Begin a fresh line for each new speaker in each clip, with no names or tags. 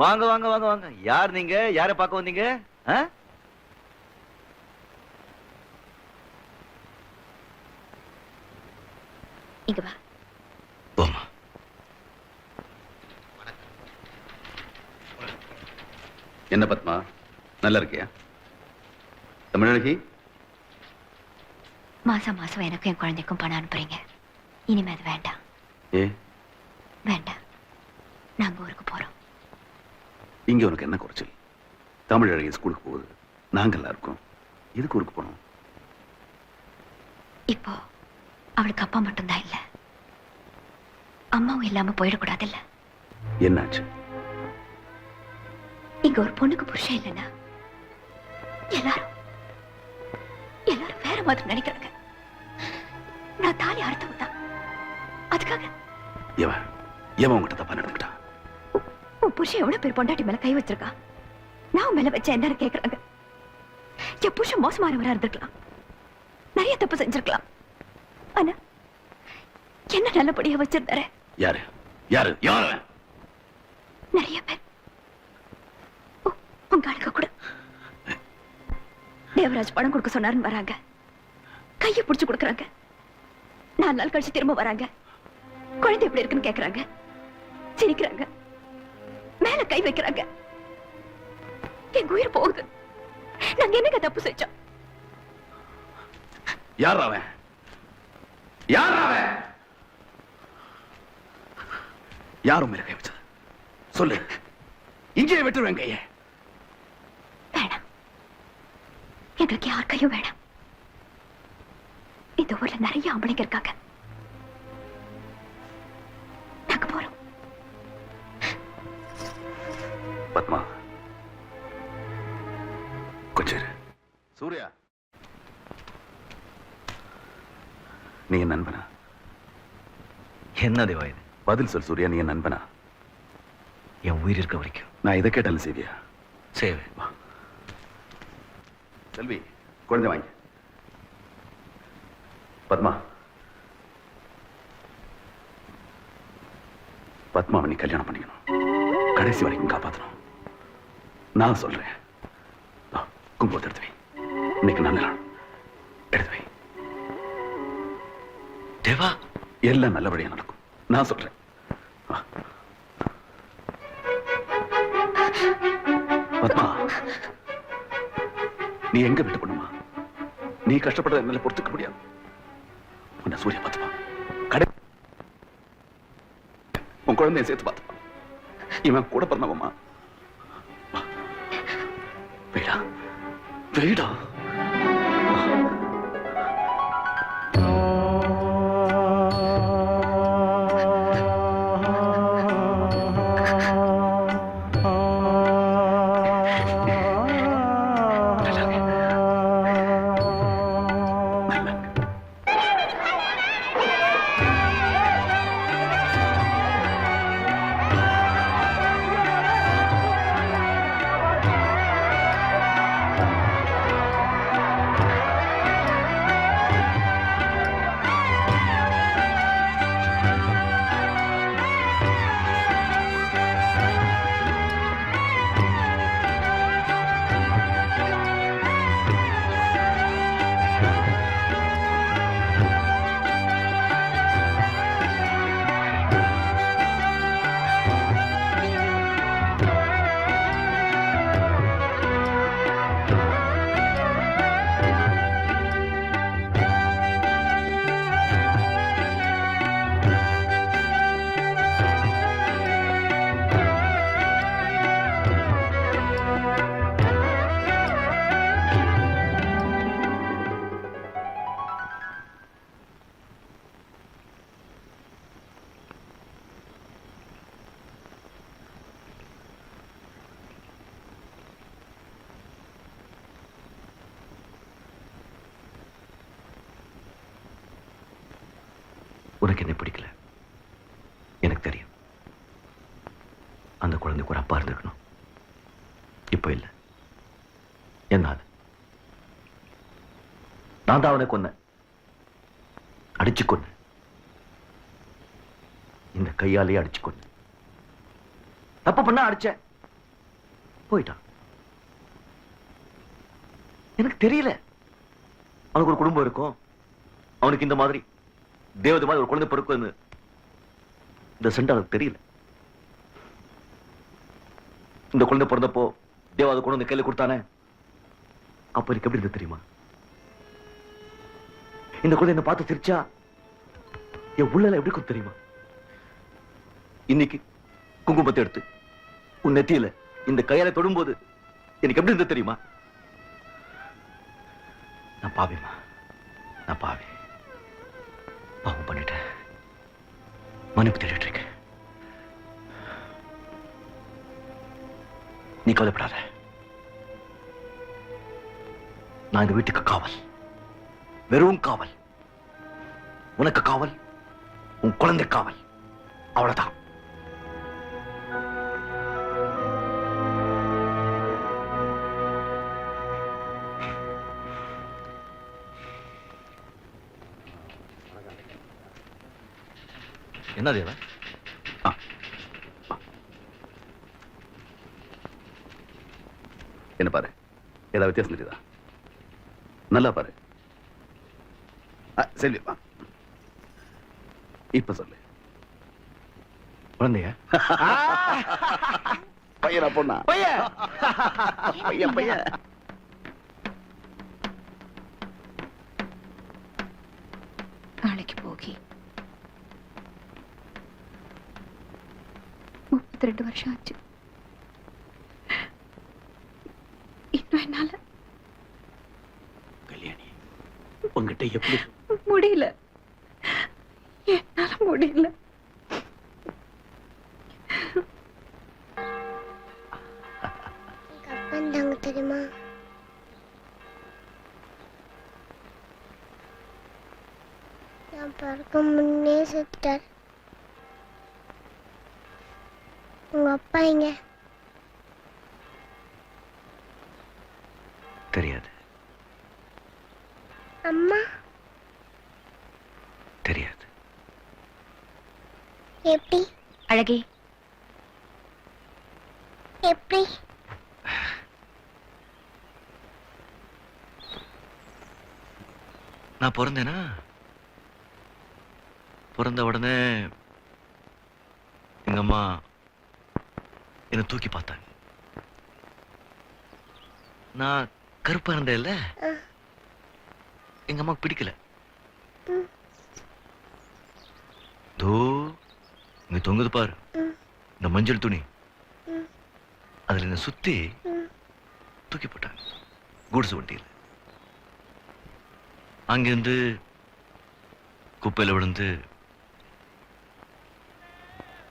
வாங்க வாங்க வாங்க வாங்க. யார் நீங்க? யாரை பார்க்க வந்தீங்க?
இங்க வா.
என்ன பத்மா? நல்லா இருக்கியா? தமிழகி
மாசம் மாசம் எனக்கும் என் குழந்தைக்கும் பணம் அனுப்புறீங்க. இனிமே அது வேண்டாம்.
ஏ?
வேண்டாம். நாங்க ஊருக்கு போறோம்.
இங்க உனக்கு என்ன குறைச்சல்? தமிழழகி ஸ்கூலுக்கு போகுது. நாங்கெல்லாம் இருக்கோம். இதுக்கு ஊருக்கு போனோம்?
இப்போ அவளுக்கு அப்பா மட்டும்தான் இல்ல. அம்மாவும் இல்லாம போயிடக்கூடாதுல்ல?
என்னாச்சு?
இங்க ஒரு பொண்ணுக்கு புருஷன் இல்லைன்னா எல்லாரும் எல்லாரும் வேற மாதிரி நினைக்கிறாங்க. நான் தாலி அறுத்தவன் தான் அதுக்காக.
எவன்? எவன் உங்ககிட்ட தப்பா நடந்துக்கிட்டான்
புருஷன் எவ்வளவு பேர் பொண்டாட்டி மேல கை வச்சிருக்கா? நான் மேல வச்ச என்னன்னு கேக்குறாங்க. என் புருஷன் மோசமானவரா இருந்திருக்கலாம். நிறைய தப்பு செஞ்சிருக்கலாம். ஆனா என்ன நல்லபடியா வச்சிருந்தாரு?
யாரு? யாரு? யார்?
நிறைய பேர். உங்க ஆளுங்க கூட. தேவராஜ் பணம் கொடுக்க சொன்னாருன்னு வராங்க. கையை பிடிச்சு கொடுக்கறாங்க. நாலு நாள் கழிச்சு திரும்ப வராங்க. குழந்தை எப்படி இருக்குன்னு கேக்குறாங்க. சிரிக்கிறாங்க. மேல கை வைக்கிறாங்க. எங்க உயிர் போகுது. நாங்க என்னங்க தப்பு செஞ்சோம்?
யார் அவன்? யார் அவன்? யாரும் மேல கை வச்சது? சொல்லு. இங்கே விட்டுருவேன் கையை.
வேணாம். எங்களுக்கு யார் கையும் வேணாம். இந்த ஊர்ல நிறைய ஆம்பளைங்க இருக்காங்க.
பத்மா. கொஞ்சம். சூர்யா. நீ என் நண்பனா?
என்ன தேவா இது?
பதில் சொல் சூர்யா நீ என் நண்பனா?
என் உயிர் இருக்க வரைக்கும்.
நான் இதை கேட்டாலும் செய்வியா?
சேவை
செல்வி குழந்தை வாங்கி. பத்மா. பத்மாவை நீ கல்யாணம் பண்ணிக்கணும். கடைசி வரைக்கும் காப்பாத்தணும். நான் சொல்றேன். குங்குமத்தை எடுத்து வை. இன்னைக்கு நல்ல நாள். எடுத்து வை.
தேவா?
எல்லாம் நல்லபடியா நடக்கும். நான் சொல்றேன். பத்மா நீ எங்க விட்டு பண்ணுமா நீ கஷ்டப்படுறத என்னால பொறுத்துக்க முடியாது. உன்னை சூரிய பார்த்துப்பா கடை உன் குழந்தைய சேர்த்து பார்த்துப்பா இவன் கூட பிறந்தவம்மா. வெயிடா நல்லா
உனக்கு என்ன பிடிக்கல. எனக்கு தெரியும். அந்த குழந்தைக்கு ஒரு அப்பா இருந்திருக்கணும். இப்போ இல்லை. என்னால நான் தான் அவனை கொன்னேன். அடிச்சு கொன்னேன். இந்த கையாலேயே அடிச்சு கொன்னேன். தப்பு பண்ணா அடிச்சேன். போயிட்டான். எனக்கு தெரியல. அவனுக்கு ஒரு குடும்பம் இருக்கும். அவனுக்கு இந்த மாதிரி தேவதை மாதிரி ஒரு குழந்தை பிறக்கும்னு. இந்த சென்ட் தெரியல. இந்த குழந்தை பிறந்தப்போ தேவாத கொண்டு வந்து கையில கொடுத்தானே? அப்ப எனக்கு எப்படி இருந்தது தெரியுமா? இந்த குழந்தை என்ன பார்த்து சிரிச்சா என் உள்ள எப்படி கொடுத்து தெரியுமா? இன்னைக்கு குங்குமத்தை எடுத்து உன் நெத்தியில இந்த கையால தொடும்போது எனக்கு எப்படி இருந்தது தெரியுமா? நான் பாவிமா நான் பாவி மனுக்கு தேடிட்டு இருக்கேன் நீ கவலைப்படாத. நான் இந்த வீட்டுக்கு காவல். வெறும் காவல். உனக்கு காவல் உன் குழந்தை காவல். அவ்வளவுதான். என்ன தேவா
என்ன பாரு ஏதாவது வித்தியாசம் தெரியுதா? நல்லா பாரு. செல்வி இப்ப சொல்லு.
குழந்தைய?
பையனா பொண்ணா?
பையன்.
பையன் பையன்.
நாளைக்கு போகி. முப்பத்தி ரெண்டு வருஷம் ஆச்சு. இன்னும் என்னால?
கல்யாணி உங்ககிட்ட எப்படி
முடியல. என்னால முடியல.
தெரியுமா? நான் பிறக்க முன்னே செத்துட்டார். உங்க அப்பா எங்க
தெரியாது.
அம்மா.
தெரியாது.
எப்படி?
அழகே.
எப்படி?
நான் பிறந்தேனா? பிறந்த உடனே எங்க அம்மா என்னை தூக்கி பார்த்தாங்க நான் கருப்பா இருந்தேன்ல
ஆ.
எங்க அம்மாக்கு பிடிக்கல. தோ இங்க தொங்குது பாரு. இந்த மஞ்சள் துணி. அதுல என்ன சுத்தி. தூக்கி போட்டாங்க கூடுசு வண்டியில் அங்கிருந்து குப்பையில விழுந்து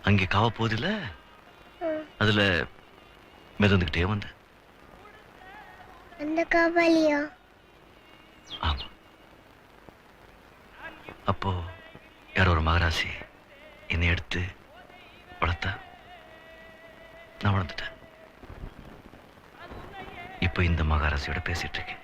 அங்கே காவ போதில்ல. அதுல மிதந்துக்கிட்டே வந்தேன்
அந்த காவாலியா?
ஆமா. அப்போ யாரோ ஒரு மகராசி என்னை எடுத்து வளர்த்தா. நான் வளர்ந்துட்டேன். இப்போ இந்த மகாராசியோட பேசிட்டு இருக்கேன்.